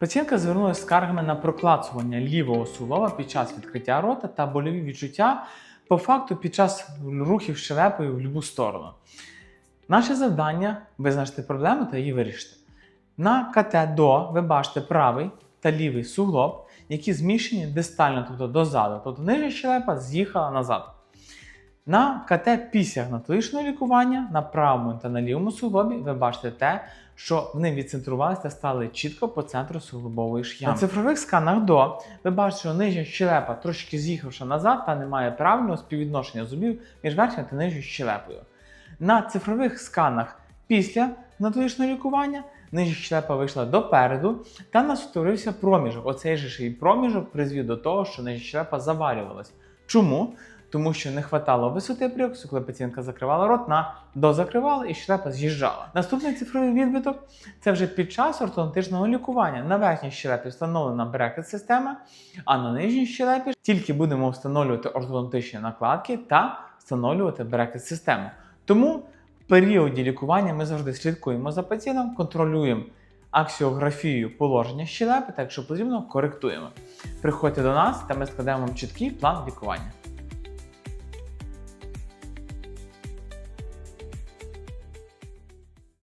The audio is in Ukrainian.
Пацієнтка звернулася з скаргами на проклацування лівого суглоба під час відкриття рота та больові відчуття по факту під час рухів щелепою в будь-яку сторону. Наше завдання визначити проблему та її вирішити. На КТ до ви бачите правий та лівий суглоб, які зміщені дистально, тобто дозаду. Тобто нижня щелепа з'їхала назад. На КТ після гнатологічного лікування на правому та на лівому суглобі ви бачите те, що вони відцентрувалися та стали чітко по центру суглобової ш'ями. На цифрових сканах до ви бачите, що нижня щелепа трошки з'їхавши назад та не має правильного співвідношення зубів між верхньою та нижньою щелепою. На цифрових сканах після гнатологічного лікування нижня щелепа вийшла допереду та нас проміжок. Оцей же проміжок призвів до того, що нижня щелепа завалювалась. Чому? Тому що не хватало висоти прикусу, коли пацієнтка закривала рот, на дозакривала і щелепа з'їжджала. Наступний цифровий відбиток це вже під час ортодонтичного лікування. На верхній щелепі встановлена брекет система, а на нижній щелепі тільки будемо встановлювати ортодонтичні накладки та встановлювати брекет систему. Тому в періоді лікування ми завжди слідкуємо за пацієнтом, контролюємо аксіографію положення щелепи, та якщо потрібно, коректуємо. Приходьте до нас, та ми складемо вам чіткий план лікування.